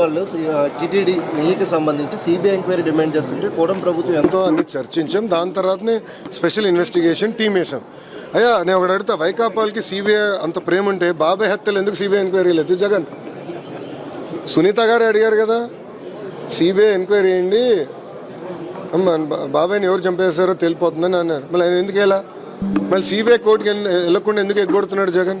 వాళ్ళు టిటిడి సంబంధించి CBI enquiry demand చేస్తుంటే కూటమి ప్రభుత్వం ఎంతో అన్ని చర్చించాం. దాని తర్వాతనే స్పెషల్ ఇన్వెస్టిగేషన్ టీం వేసాం అయ్యా నేను ఒకటి అడుగుతా. వైకాపాల్కి సిబిఐ అంత ప్రేమ ఉంటే బాబాయ్ హత్యలు ఎందుకు సిబిఐ ఎంక్వైరీ లేదు జగన్? సునీత గారు అడిగారు కదా. సిబిఐ ఎంక్వైరీ అండి అమ్మ బా- బాబాయ్ని ఎవరు చంపేశారో తెలిపోతుందని అన్నారు. మళ్ళీ ఆయన ఎందుకు వెళ్ళా? మళ్ళీ సిబిఐ కోర్టుకి వెళ్ళకుండా ఎందుకు ఎగ్గొడుతున్నాడు జగన్?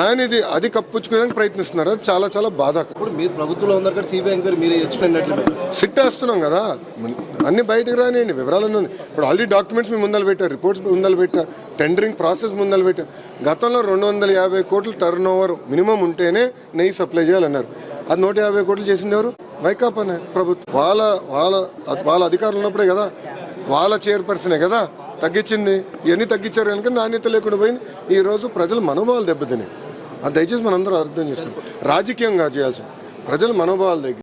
ఆయన ఇది అది కప్పుచ్చుకోవడానికి ప్రయత్నిస్తున్నారు? అది చాలా చాలా బాధాకరం. ఇప్పుడు మీరు ప్రభుత్వంలో ఉన్నారు కాబట్టి సిబిఐ ఎంక్వైరీ మీరే తెచ్చుకున్నట్లు సిట్టేస్తున్నాం కదా. అన్ని బయటకు రానియండి వివరాలన్నీ ఉంది ఇప్పుడు ఆల్రెడీ డాక్యుమెంట్స్ మేము ముందలు పెట్టారు రిపోర్ట్స్ ముందలు పెట్టా టెండరింగ్ ప్రాసెస్ ముందలు పెట్టా గతంలో రెండు వందల యాభై కోట్ల టర్న్ ఓవర్ మినిమం ఉంటేనే నెయ్యి సప్లై చేయాలన్నారు. అది నూట యాభై కోట్లు చేసింది ఎవరు? వైకాపానే ప్రభుత్వం. వాళ్ళ వాళ్ళ వాళ్ళ అధికారులు ఉన్నప్పుడే కదా. వాళ్ళ చైర్పర్సనే కదా. తగ్గించింది. ఇవన్నీ తగ్గించారు కనుక నాణ్యత లేకుండా పోయింది. ఈ రోజు ప్రజల మనోభావాలు దెబ్బతినాయి అది దయచేసి మనందరం అర్థం చేసుకోండి రాజకీయంగా చేయాల్సింది. ప్రజల మనోభావాలు దగ్గర